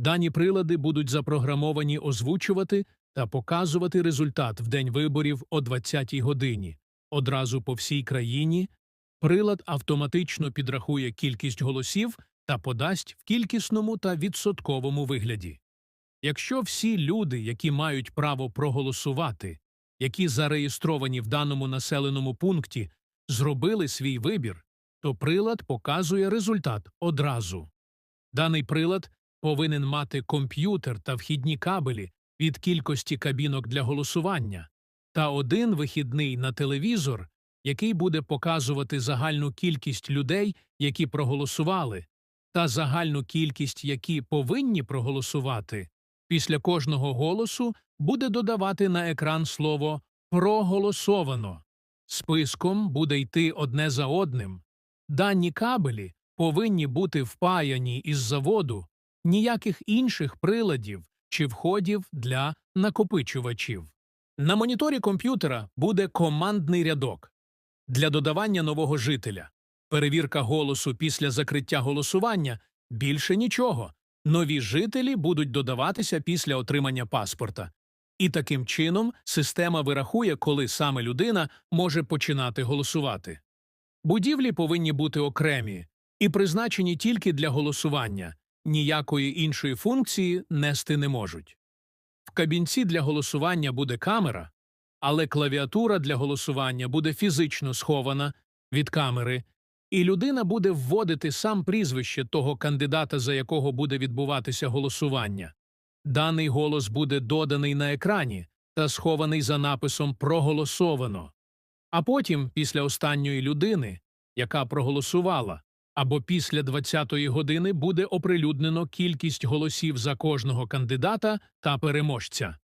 Дані прилади будуть запрограмовані озвучувати та показувати результат в день виборів о 20-й годині. Одразу по всій країні прилад автоматично підрахує кількість голосів та подасть в кількісному та відсотковому вигляді. Якщо всі люди, які мають право проголосувати, які зареєстровані в даному населеному пункті, зробили свій вибір, то прилад показує результат одразу. Даний прилад повинен мати комп'ютер та вхідні кабелі від кількості кабінок для голосування та один вихідний на телевізор, який буде показувати загальну кількість людей, які проголосували, та загальну кількість, які повинні проголосувати. Після кожного голосу буде додавати на екран слово проголосовано. Списком буде йти одне за одним. Дані кабелі повинні бути впаяні із заводу, ніяких інших приладів чи входів для накопичувачів. На моніторі комп'ютера буде командний рядок для додавання нового жителя. Перевірка голосу після закриття голосування більше нічого. Нові жителі будуть додаватися після отримання паспорта. І таким чином система вирахує, коли саме людина може починати голосувати. Будівлі повинні бути окремі і призначені тільки для голосування, ніякої іншої функції нести не можуть. В кабінці для голосування буде камера, але клавіатура для голосування буде фізично схована від камери, і людина буде вводити сам прізвище того кандидата, за якого буде відбуватися голосування. Даний голос буде доданий на екрані та схований за написом Проголосовано. А потім, після останньої людини, яка проголосувала, або після 20-ї години буде оприлюднено кількість голосів за кожного кандидата та переможця.